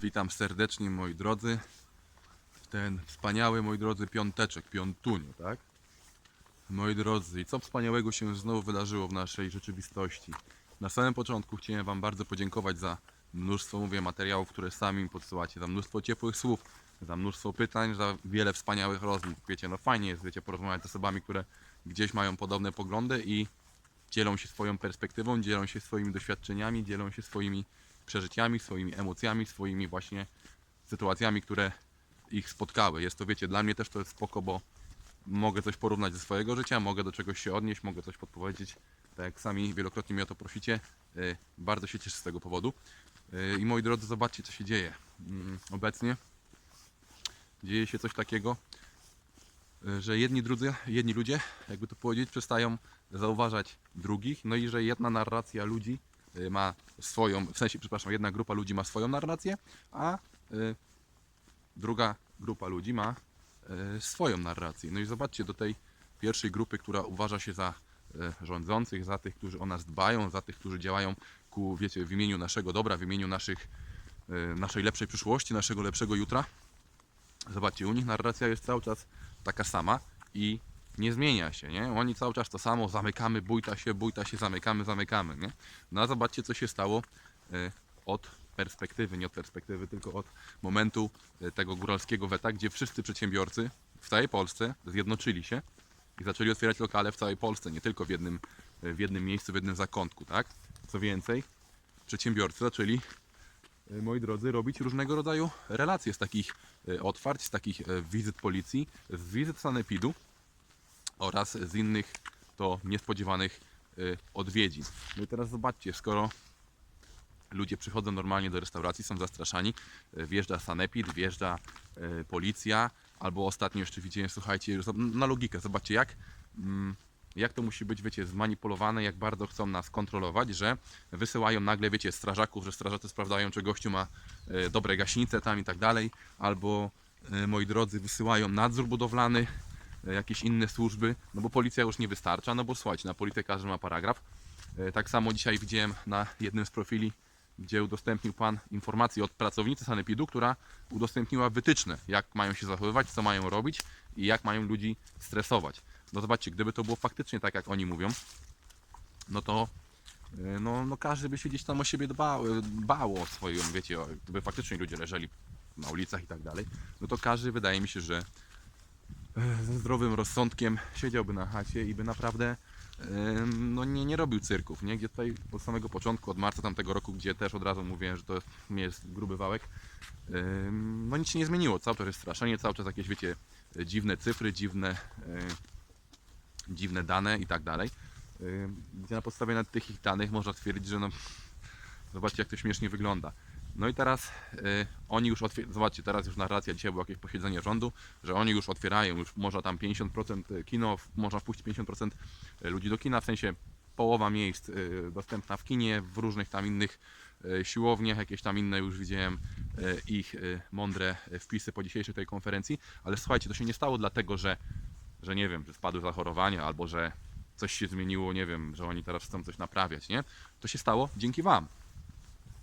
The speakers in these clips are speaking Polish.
Witam serdecznie moi drodzy w ten wspaniały, moi drodzy, piąteczek, piątuniu, tak? Moi drodzy, co wspaniałego się znowu wydarzyło w naszej rzeczywistości? Na samym początku chciałem Wam bardzo podziękować za mnóstwo, mówię, materiałów, które sami mi podsyłacie, za mnóstwo ciepłych słów, za mnóstwo pytań, za wiele wspaniałych rozmów. Wiecie, no fajnie jest, wiecie, porozmawiać z osobami, które gdzieś mają podobne poglądy i dzielą się swoją perspektywą, dzielą się swoimi doświadczeniami, dzielą się swoimi przeżyciami, swoimi emocjami, swoimi właśnie sytuacjami, które ich spotkały. Jest to, wiecie, dla mnie też to jest spoko, bo mogę coś porównać ze swojego życia, mogę do czegoś się odnieść, mogę coś podpowiedzieć, tak jak sami wielokrotnie mnie o to prosicie. Yy, Bardzo się cieszę z tego powodu. Yy, I moi drodzy, zobaczcie, co się dzieje. Mm, Obecnie dzieje się coś takiego, yy, że jedni, drudzy, jedni ludzie, jakby to powiedzieć, przestają zauważać drugich, no i że jedna narracja ludzi y, ma swoją, w sensie, przepraszam, jedna grupa ludzi ma swoją narrację, a y, druga grupa ludzi ma y, swoją narrację. No i zobaczcie, do tej pierwszej grupy, która uważa się za y, rządzących, za tych, którzy o nas dbają, za tych, którzy działają ku, wiecie, w imieniu naszego dobra, w imieniu naszych, y, naszej lepszej przyszłości, naszego lepszego jutra. Zobaczcie, u nich narracja jest cały czas taka sama i nie zmienia się, nie? Oni cały czas to samo, zamykamy, bójta się, bójta się, zamykamy, zamykamy, nie? No a zobaczcie, co się stało y, od perspektywy, nie od perspektywy, tylko od momentu y, tego góralskiego weta, gdzie wszyscy przedsiębiorcy w całej Polsce zjednoczyli się i zaczęli otwierać lokale w całej Polsce, nie tylko w jednym, y, w jednym miejscu, w jednym zakątku, tak? Co więcej, przedsiębiorcy zaczęli moi drodzy, robić różnego rodzaju relacje z takich otwarć, z takich wizyt policji, z wizyt sanepidu oraz z innych to niespodziewanych y, odwiedzin. No i teraz zobaczcie, skoro ludzie przychodzą normalnie do restauracji, są zastraszani, y, wjeżdża sanepid, wjeżdża y, policja, albo ostatnio jeszcze widziałem, słuchajcie, na logikę, zobaczcie jak, mm, jak to musi być, wiecie, zmanipulowane, jak bardzo chcą nas kontrolować, że wysyłają nagle, wiecie, strażaków, że strażacy sprawdzają, czy gościu ma dobre gaśnice tam i tak dalej, albo moi drodzy, wysyłają nadzór budowlany, jakieś inne służby, no bo policja już nie wystarcza, no bo słuchajcie, na politykę każdy ma paragraf. E, Tak samo dzisiaj widziałem na jednym z profili, gdzie udostępnił Pan informację od pracownicy Sanepidu, która udostępniła wytyczne, jak mają się zachowywać, co mają robić i jak mają ludzi stresować. No zobaczcie, gdyby to było faktycznie tak, jak oni mówią, no to e, no, no każdy by się gdzieś tam o siebie dbał, dbał o swoją, wiecie, gdyby faktycznie ludzie leżeli na ulicach i tak dalej, no to każdy wydaje mi się, że e, ze zdrowym rozsądkiem siedziałby na chacie i by naprawdę no nie, nie robił cyrków, nie? Gdzie tutaj od samego początku, od marca tamtego roku, gdzie też od razu mówiłem, że to nie jest gruby wałek, no nic się nie zmieniło, cały czas jest straszenie, cały czas jakieś, wiecie, dziwne cyfry, dziwne, e, dziwne dane i tak dalej, gdzie na podstawie tych ich danych można stwierdzić, że no, zobaczcie jak to śmiesznie wygląda. No i teraz y, oni już otwierają, zobaczcie, teraz już narracja, dzisiaj było jakieś posiedzenie rządu, że oni już otwierają, już można tam 50% kino, w- można wpuścić 50% ludzi do kina, w sensie połowa miejsc y, dostępna w kinie, w różnych tam innych y, siłowniach, jakieś tam inne już widziałem y, ich y, mądre wpisy po dzisiejszej tej konferencji, ale słuchajcie, to się nie stało dlatego, że, że nie wiem, że spadły zachorowania albo że coś się zmieniło, nie wiem, że oni teraz chcą coś naprawiać, nie? To się stało dzięki Wam.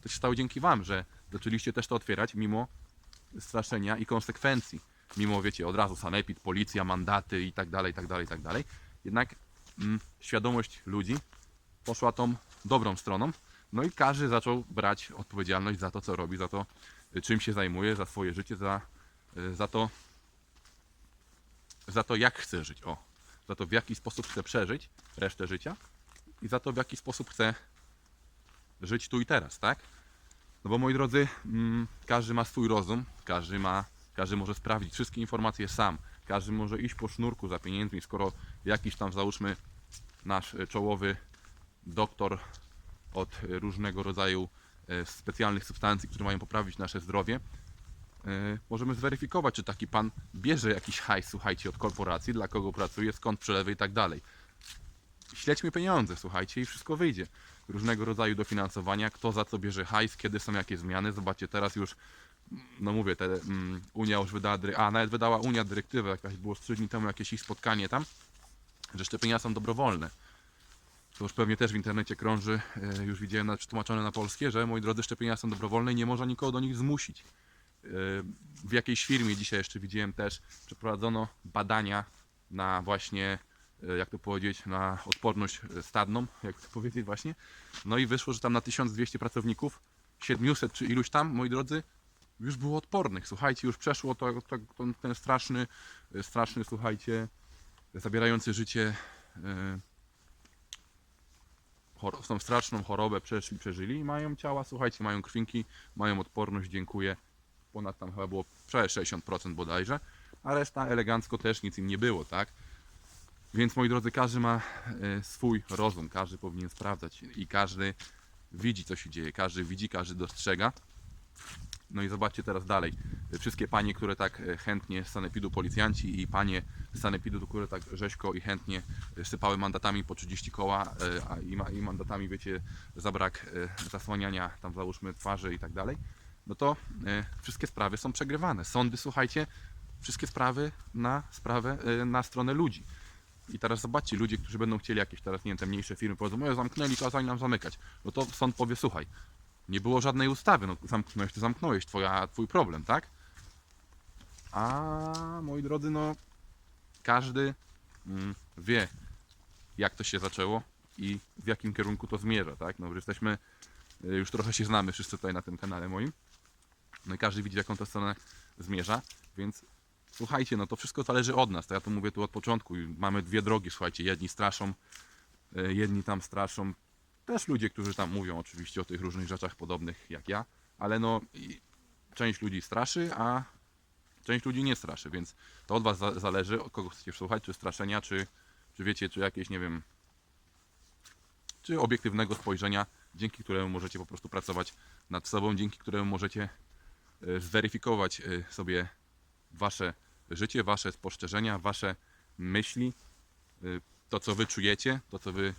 To się stało dzięki Wam, że zaczęliście też to otwierać mimo straszenia i konsekwencji. Mimo, wiecie, od razu sanepid, policja, mandaty i tak dalej, i tak dalej, i tak dalej. Jednak mm, świadomość ludzi poszła tą dobrą stroną. No i każdy zaczął brać odpowiedzialność za to, co robi, za to, y, czym się zajmuje, za swoje życie, za, y, za to, za to, jak chce żyć. O, za to, w jaki sposób chce przeżyć resztę życia i za to, w jaki sposób chce żyć tu i teraz, tak? No bo moi drodzy, mm, każdy ma swój rozum, każdy ma, każdy może sprawdzić wszystkie informacje sam, każdy może iść po sznurku za pieniędzmi, skoro jakiś tam załóżmy nasz e, czołowy doktor od różnego rodzaju e, specjalnych substancji, które mają poprawić nasze zdrowie, e, możemy zweryfikować, czy taki pan bierze jakiś hajs, słuchajcie, od korporacji, dla kogo pracuje, skąd przelewy i tak dalej. Śledźmy pieniądze, słuchajcie, i wszystko wyjdzie. Różnego rodzaju dofinansowania, kto za co bierze hajs, kiedy są jakie zmiany. Zobaczcie, teraz już, no mówię, te, mm, Unia już wydała, a nawet wydała Unia dyrektywę, jakaś było z 3 dni temu jakieś ich spotkanie tam, że szczepienia są dobrowolne. to już pewnie też w internecie krąży, e, już widziałem nawet przetłumaczone na polskie, że moi drodzy, szczepienia są dobrowolne i nie można nikogo do nich zmusić. E, W jakiejś firmie dzisiaj jeszcze widziałem też, przeprowadzono badania na właśnie, jak to powiedzieć, na odporność e, stadną, jak to powiedzieć właśnie. No i wyszło, że tam na 1200 pracowników, 700 czy iluś tam, moi drodzy, już było odpornych. Słuchajcie, już przeszło to, to, to, ten straszny, e, straszny, słuchajcie, zabierający życie e, chor- tą straszną chorobę przeszli, przeżyli i mają ciała, słuchajcie, mają krwinki, mają odporność, dziękuję. Ponad tam chyba było prawie 60% bodajże, a reszta elegancko też nic im nie było, tak? Więc moi drodzy, każdy ma e, swój rozum, każdy powinien sprawdzać i każdy widzi co się dzieje, każdy widzi, każdy dostrzega. No i zobaczcie teraz dalej. Wszystkie panie, które tak e, chętnie z sanepidu policjanci i panie z sanepidu, które tak rzeźko i chętnie sypały mandatami po 30 koła e, i, ma, i mandatami, wiecie, za brak zasłaniania tam załóżmy twarzy i tak dalej, no to wszystkie sprawy są przegrywane. Sądy, słuchajcie, wszystkie sprawy na sprawę, na stronę ludzi. I teraz zobaczcie, ludzie, którzy będą chcieli jakieś teraz, nie wiem, te mniejsze firmy, powiedzą, no zamknęli, kazali nam zamykać. No to sąd powie, słuchaj, nie było żadnej ustawy, no zamknąłeś, to zamknąłeś, twoja, twój problem, tak? A moi drodzy, no każdy mm, wie, jak to się zaczęło i w jakim kierunku to zmierza, tak? No, jesteśmy, y, już trochę się znamy wszyscy tutaj na tym kanale moim. No i każdy widzi, w jaką to stronę zmierza, więc słuchajcie, no to wszystko zależy od nas. To ja to mówię tu od początku. Mamy dwie drogi, słuchajcie, jedni straszą, y, jedni tam straszą. Też ludzie, którzy tam mówią oczywiście o tych różnych rzeczach podobnych jak ja, ale no część ludzi straszy, a część ludzi nie straszy, więc to od Was za- zależy, od kogo chcecie słuchać, czy straszenia, czy, czy wiecie, czy jakieś, nie wiem, czy obiektywnego spojrzenia, dzięki któremu możecie po prostu pracować nad sobą, dzięki któremu możecie e, zweryfikować e, sobie Wasze życie, Wasze spostrzeżenia, Wasze myśli, e, to co Wy czujecie, to co Wy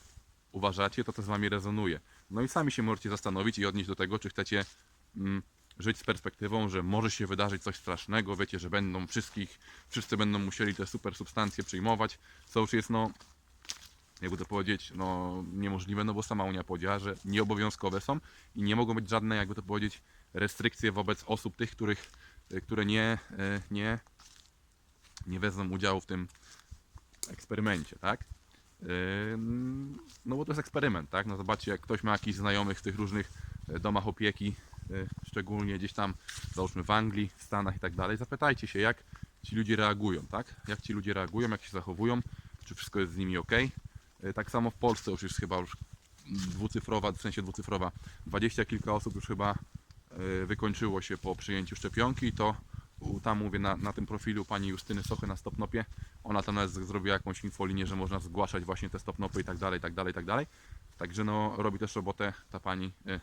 uważacie, to co z Wami rezonuje. No i sami się możecie zastanowić i odnieść do tego, czy chcecie mm, żyć z perspektywą, że może się wydarzyć coś strasznego, wiecie, że będą wszystkich, wszyscy będą musieli te super substancje przyjmować, co już jest no, jakby to powiedzieć, no niemożliwe, no bo sama Unia powiedziała, że nieobowiązkowe są i nie mogą być żadne, jakby to powiedzieć, restrykcje wobec osób tych, których, y, które nie, y, nie, nie wezmą udziału w tym eksperymencie, tak? Ym, No bo to jest eksperyment, tak? No zobaczcie, jak ktoś ma jakichś znajomych w tych różnych domach opieki, szczególnie gdzieś tam, załóżmy w Anglii, w Stanach i tak dalej, zapytajcie się, jak ci ludzie reagują, tak? Jak ci ludzie reagują, jak się zachowują, czy wszystko jest z nimi ok. Tak samo w Polsce już jest chyba już dwucyfrowa, w sensie dwucyfrowa, dwadzieścia kilka osób już chyba wykończyło się po przyjęciu szczepionki, to tam mówię na, na tym profilu pani Justyny Sochy na Stopnopie, ona tam nawet zrobiła jakąś infolinię, że można zgłaszać właśnie te stopnopy i tak dalej, i tak dalej, tak dalej. Także no robi też robotę ta pani, y,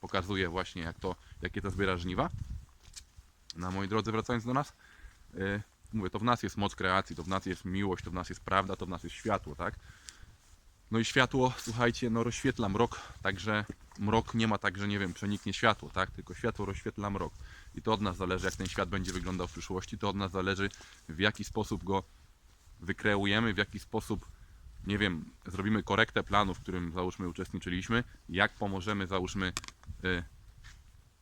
pokazuje właśnie jak to, jakie to zbiera żniwa. No moi drodzy, wracając do nas, y, mówię, to w nas jest moc kreacji, to w nas jest miłość, to w nas jest prawda, to w nas jest światło, tak? No i światło, słuchajcie, no rozświetla mrok, także mrok nie ma tak, że nie wiem, przeniknie światło, tak? Tylko światło rozświetla mrok. I to od nas zależy, jak ten świat będzie wyglądał w przyszłości, to od nas zależy, w jaki sposób go wykreujemy, w jaki sposób, nie wiem, zrobimy korektę planu, w którym załóżmy uczestniczyliśmy, jak pomożemy, załóżmy, y,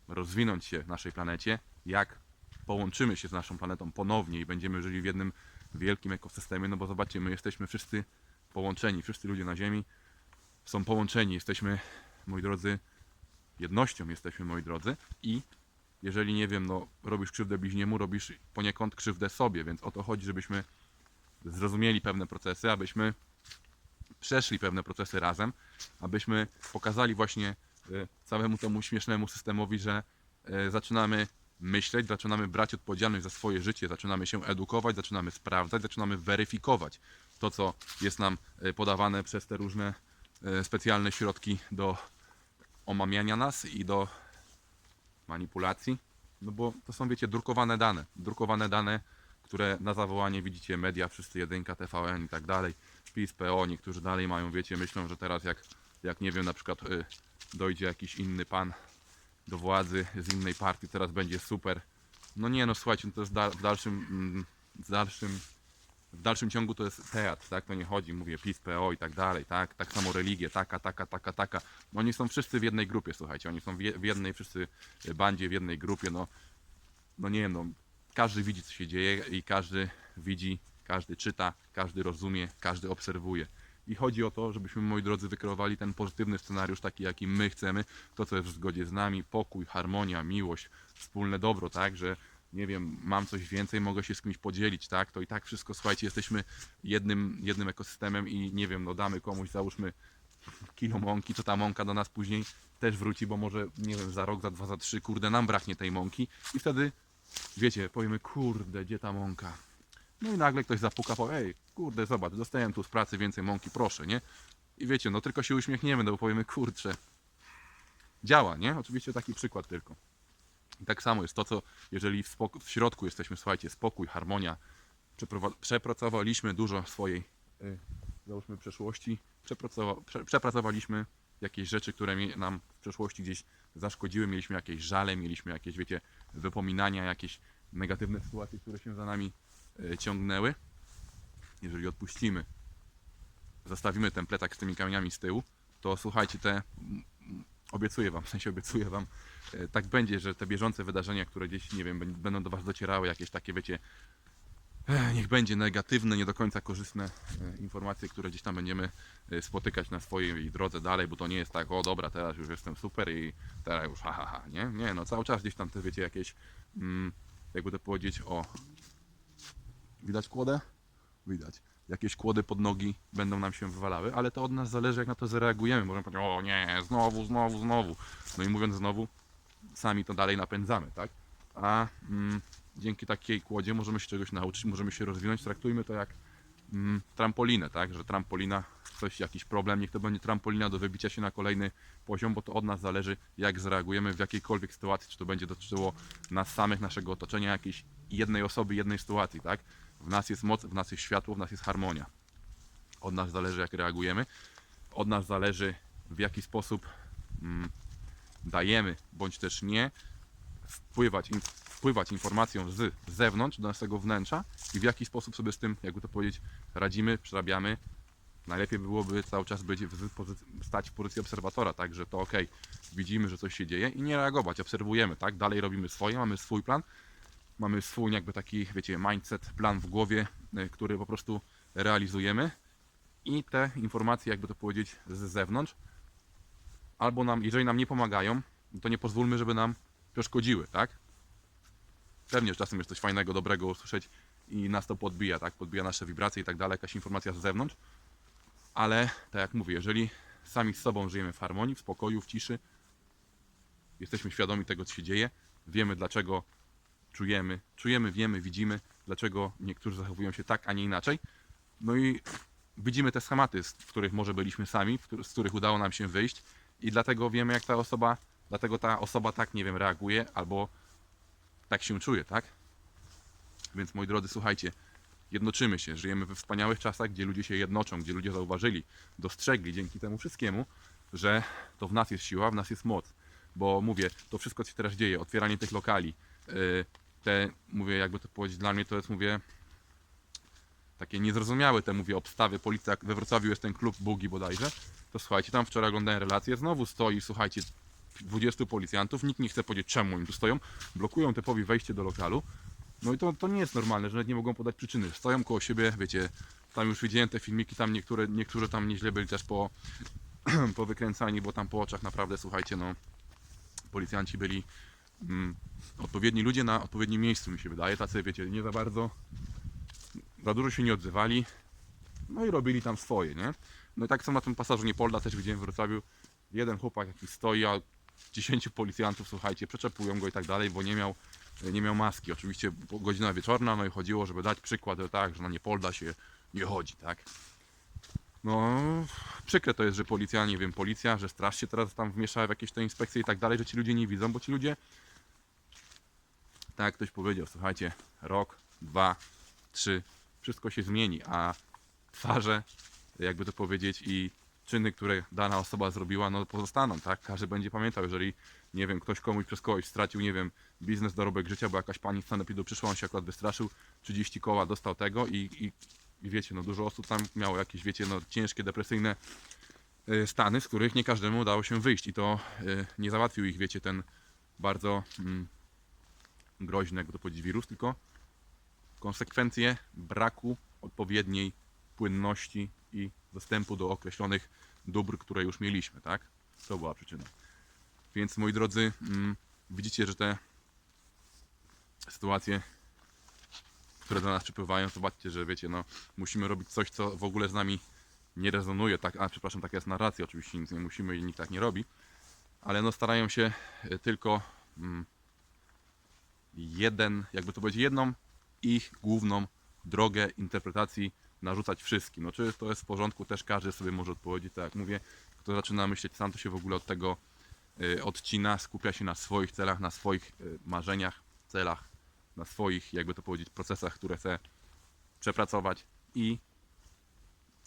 rozwinąć się naszej planecie, jak połączymy się z naszą planetą ponownie i będziemy żyli w jednym wielkim ekosystemie, no bo zobaczcie, my jesteśmy wszyscy połączeni, wszyscy ludzie na Ziemi są połączeni, jesteśmy, moi drodzy, jednością jesteśmy, moi drodzy, i jeżeli, nie wiem, no, robisz krzywdę bliźniemu, robisz poniekąd krzywdę sobie, więc o to chodzi, żebyśmy zrozumieli pewne procesy, abyśmy przeszli pewne procesy razem, abyśmy pokazali właśnie e, całemu temu śmiesznemu systemowi, że e, zaczynamy myśleć, zaczynamy brać odpowiedzialność za swoje życie, zaczynamy się edukować, zaczynamy sprawdzać, zaczynamy weryfikować to, co jest nam e, podawane przez te różne specjalne środki do omamiania nas i do manipulacji. No bo to są, wiecie, drukowane dane. Drukowane dane, które na zawołanie widzicie media, wszyscy jedynka, TVN i tak dalej, PiS, PO, niektórzy dalej mają, wiecie, myślą, że teraz jak, jak nie wiem, na przykład y, dojdzie jakiś inny pan do władzy z innej partii, teraz będzie super. No nie, no słuchajcie, no to jest w dalszym, mm, w dalszym w dalszym ciągu to jest teatr, tak? To nie chodzi, mówię, PiS, PO i tak dalej, tak? Tak samo religie, taka, taka, taka, taka. Oni są wszyscy w jednej grupie, słuchajcie, oni są w je- w jednej wszyscy bandzie, w jednej grupie, no, no nie wiem, no, każdy widzi, co się dzieje i każdy widzi, każdy czyta, każdy rozumie, każdy obserwuje. I chodzi o to, żebyśmy, moi drodzy, wykreowali ten pozytywny scenariusz, taki, jaki my chcemy, to, co jest w zgodzie z nami, pokój, harmonia, miłość, wspólne dobro, tak, że nie wiem, mam coś więcej, mogę się z kimś podzielić, tak, to i tak wszystko, słuchajcie, jesteśmy jednym, jednym ekosystemem i nie wiem, no damy komuś, załóżmy kilo mąki, to ta mąka do nas później też wróci, bo może, nie wiem, za rok, za dwa, za trzy, kurde, nam braknie tej mąki i wtedy, wiecie, powiemy, kurde, gdzie ta mąka? No i nagle ktoś zapuka, powie, ej, kurde, zobacz, dostałem tu z pracy więcej mąki, proszę, nie? I wiecie, no tylko się uśmiechniemy, no bo powiemy, kurczę, działa, nie? Oczywiście taki przykład tylko. I tak samo jest to, co jeżeli w, w środku jesteśmy, słuchajcie, spokój, harmonia, przepracowaliśmy dużo swojej, y, załóżmy, przeszłości, przepracowa- prze- przepracowaliśmy jakieś rzeczy, które nam w przeszłości gdzieś zaszkodziły, mieliśmy jakieś żale, mieliśmy jakieś, wiecie, wypominania, jakieś negatywne sytuacje, które się za nami y, ciągnęły. Jeżeli odpuścimy, zostawimy ten plecak z tymi kamieniami z tyłu, to słuchajcie, te obiecuję wam, w sensie obiecuję wam, e, tak będzie, że te bieżące wydarzenia, które gdzieś, nie wiem, bę- będą do was docierały, jakieś takie, wiecie, e, niech będzie negatywne, nie do końca korzystne e, informacje, które gdzieś tam będziemy spotykać na swojej drodze dalej, bo to nie jest tak, o dobra, teraz już jestem super i teraz już ha, ha, ha, nie? Nie, no cały czas gdzieś tam te, wiecie, jakieś, mm, jakby to powiedzieć, o... Widać kłodę? Widać. Jakieś kłody pod nogi będą nam się wywalały, ale to od nas zależy, jak na to zareagujemy. Możemy powiedzieć, o nie, znowu, znowu, znowu. No i mówiąc znowu, sami to dalej napędzamy, tak? A mm, dzięki takiej kłodzie możemy się czegoś nauczyć, możemy się rozwinąć. Traktujmy to jak mm, trampolinę, tak? Że trampolina, coś, jakiś problem, niech to będzie trampolina do wybicia się na kolejny poziom, bo to od nas zależy, jak zareagujemy w jakiejkolwiek sytuacji, czy to będzie dotyczyło nas samych, naszego otoczenia, jakiejś jednej osoby, jednej sytuacji, tak? W nas jest moc, w nas jest światło, w nas jest harmonia. Od nas zależy, jak reagujemy. Od nas zależy, w jaki sposób mm, dajemy, bądź też nie, wpływać, in, wpływać informacją z zewnątrz do naszego wnętrza i w jaki sposób sobie z tym, jakby to powiedzieć, radzimy, przerabiamy. Najlepiej byłoby cały czas być w stać w pozycji obserwatora, tak, że to ok, widzimy, że coś się dzieje i nie reagować, obserwujemy, tak, dalej robimy swoje, mamy swój plan, mamy swój jakby taki, wiecie, mindset, plan w głowie, y, który po prostu realizujemy i te informacje, jakby to powiedzieć, z zewnątrz, albo nam, jeżeli nam nie pomagają, to nie pozwólmy, żeby nam przeszkodziły, tak? Pewnie, że czasem jest coś fajnego, dobrego usłyszeć i nas to podbija, tak? Podbija nasze wibracje i tak dalej, jakaś informacja z zewnątrz, ale tak jak mówię, jeżeli sami z sobą żyjemy w harmonii, w spokoju, w ciszy, jesteśmy świadomi tego, co się dzieje, wiemy dlaczego czujemy, czujemy, wiemy, widzimy, dlaczego niektórzy zachowują się tak, a nie inaczej. No i widzimy te schematy, z których może byliśmy sami, z których udało nam się wyjść i dlatego wiemy, jak ta osoba, dlatego ta osoba tak, nie wiem, reaguje albo tak się czuje, tak? Więc moi drodzy, słuchajcie, jednoczymy się, żyjemy we wspaniałych czasach, gdzie ludzie się jednoczą, gdzie ludzie zauważyli, dostrzegli dzięki temu wszystkiemu, że to w nas jest siła, w nas jest moc. Bo mówię, to wszystko, co się teraz dzieje, otwieranie tych lokali, yy, te, mówię, jakby to powiedzieć, dla mnie to jest, mówię, takie niezrozumiałe te, mówię, obstawy. Policja, we Wrocławiu jest ten klub Bugi bodajże, to słuchajcie, tam wczoraj oglądałem relację, znowu stoi, słuchajcie, 20 policjantów, nikt nie chce powiedzieć czemu im tu stoją, blokują typowi wejście do lokalu, no i to, to nie jest normalne, że nie mogą podać przyczyny. Stoją koło siebie, wiecie, tam już widziałem te filmiki, tam niektóre, niektórzy tam nieźle byli też po, po wykręcani, bo tam po oczach naprawdę, słuchajcie, no, policjanci byli mm, odpowiedni ludzie na odpowiednim miejscu, mi się wydaje, tacy, wiecie, nie za bardzo, za dużo się nie odzywali, no i robili tam swoje, nie? No i tak samo na tym pasażu Niepolda też widziałem w Wrocławiu, jeden chłopak jakiś stoi, a 10 policjantów, słuchajcie, przeczepują go i tak dalej, bo nie miał, nie miał maski. Oczywiście godzina wieczorna, no i chodziło, żeby dać przykład, że tak, że na Niepolda się nie chodzi, tak? No, przykre to jest, że policja, nie wiem, policja, że straż się teraz tam wmieszała w jakieś te inspekcje i tak dalej, że ci ludzie nie widzą, bo ci ludzie, tak ktoś powiedział, słuchajcie, rok, dwa, trzy, wszystko się zmieni, a twarze, jakby to powiedzieć, i czyny, które dana osoba zrobiła, no pozostaną, tak? Każdy będzie pamiętał, jeżeli, nie wiem, ktoś komuś przez kogoś stracił, nie wiem, biznes, dorobek życia, bo jakaś pani z sanepidu przyszła, on się akurat wystraszył, 30 koła dostał tego i, i i wiecie, no dużo osób tam miało jakieś, wiecie, no ciężkie, depresyjne y, stany, z których nie każdemu udało się wyjść i to y, nie załatwił ich, wiecie, ten bardzo mm, to powiedzieć, wirus, tylko konsekwencje braku odpowiedniej płynności i dostępu do określonych dóbr, które już mieliśmy, tak? To była przyczyna. Więc moi drodzy, mm, widzicie, że te sytuacje, które do nas przypływają, zobaczcie, że wiecie, no musimy robić coś, co w ogóle z nami nie rezonuje, tak, a przepraszam, taka jest narracja, oczywiście nic nie musimy i nikt tak nie robi, ale no starają się tylko mm, jeden, jakby to powiedzieć, jedną ich główną drogę interpretacji narzucać wszystkim. No czy to jest w porządku, też każdy sobie może odpowiedzieć, tak jak mówię, kto zaczyna myśleć sam, to się w ogóle od tego y, odcina, skupia się na swoich celach, na swoich y, marzeniach, celach, na swoich, jakby to powiedzieć, procesach, które chce przepracować i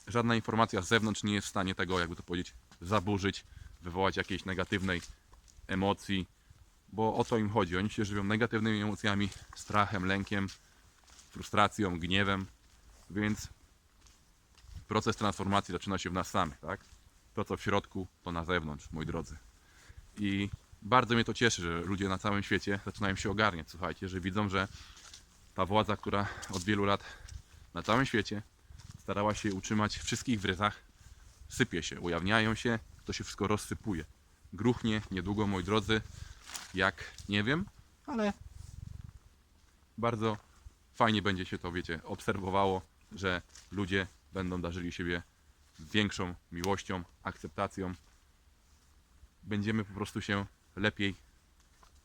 żadna informacja z zewnątrz nie jest w stanie tego, jakby to powiedzieć, zaburzyć, wywołać jakiejś negatywnej emocji, bo o to im chodzi. Oni się żywią negatywnymi emocjami, strachem, lękiem, frustracją, gniewem, więc proces transformacji zaczyna się w nas samych, tak? To co w środku, to na zewnątrz, moi drodzy. I bardzo mnie to cieszy, że ludzie na całym świecie zaczynają się ogarniać, słuchajcie, że widzą, że ta władza, która od wielu lat na całym świecie starała się utrzymać wszystkich w ryzach, sypie się, ujawniają się, to się wszystko rozsypuje. Gruchnie niedługo, moi drodzy, jak nie wiem, ale bardzo fajnie będzie się to, wiecie, obserwowało, że ludzie będą darzyli siebie większą miłością, akceptacją. Będziemy po prostu się lepiej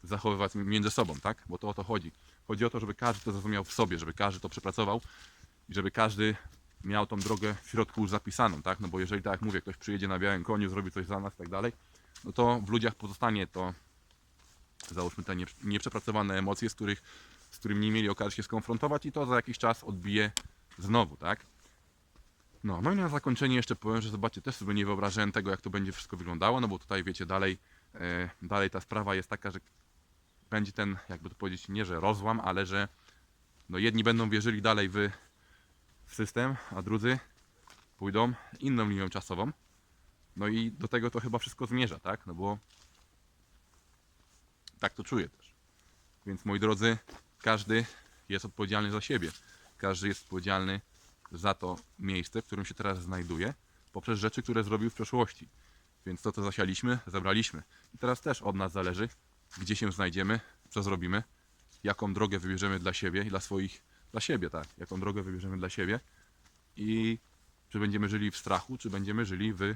zachowywać między sobą, tak? Bo to o to chodzi. Chodzi o to, żeby każdy to zrozumiał w sobie, żeby każdy to przepracował i żeby każdy miał tą drogę w środku już zapisaną, tak? No bo jeżeli, tak jak mówię, ktoś przyjedzie na białym koniu, zrobi coś za nas i tak dalej, no to w ludziach pozostanie to, załóżmy, te nie- nieprzepracowane emocje, z, których, z którymi nie mieli okazji się skonfrontować i to za jakiś czas odbije znowu, tak? No, no i na zakończenie jeszcze powiem, że zobaczcie, też sobie nie wyobrażałem tego, jak to będzie wszystko wyglądało, no bo tutaj wiecie, dalej, e, dalej ta sprawa jest taka, że będzie ten, jakby to powiedzieć, nie że rozłam, ale że no jedni będą wierzyli dalej w, w system, a drudzy pójdą inną linią czasową. No i do tego to chyba wszystko zmierza, tak? No bo tak to czuję też. Więc moi drodzy, każdy jest odpowiedzialny za siebie. Każdy jest odpowiedzialny za to miejsce, w którym się teraz znajduje, poprzez rzeczy, które zrobił w przeszłości. Więc to, co zasialiśmy, zebraliśmy. I teraz też od nas zależy, gdzie się znajdziemy, co zrobimy, jaką drogę wybierzemy dla siebie i dla swoich, dla siebie, tak, jaką drogę wybierzemy dla siebie i czy będziemy żyli w strachu, czy będziemy żyli w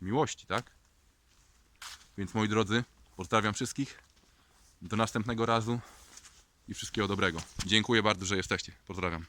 miłości, tak? Więc moi drodzy, pozdrawiam wszystkich. Do następnego razu i wszystkiego dobrego. Dziękuję bardzo, że jesteście. Pozdrawiam.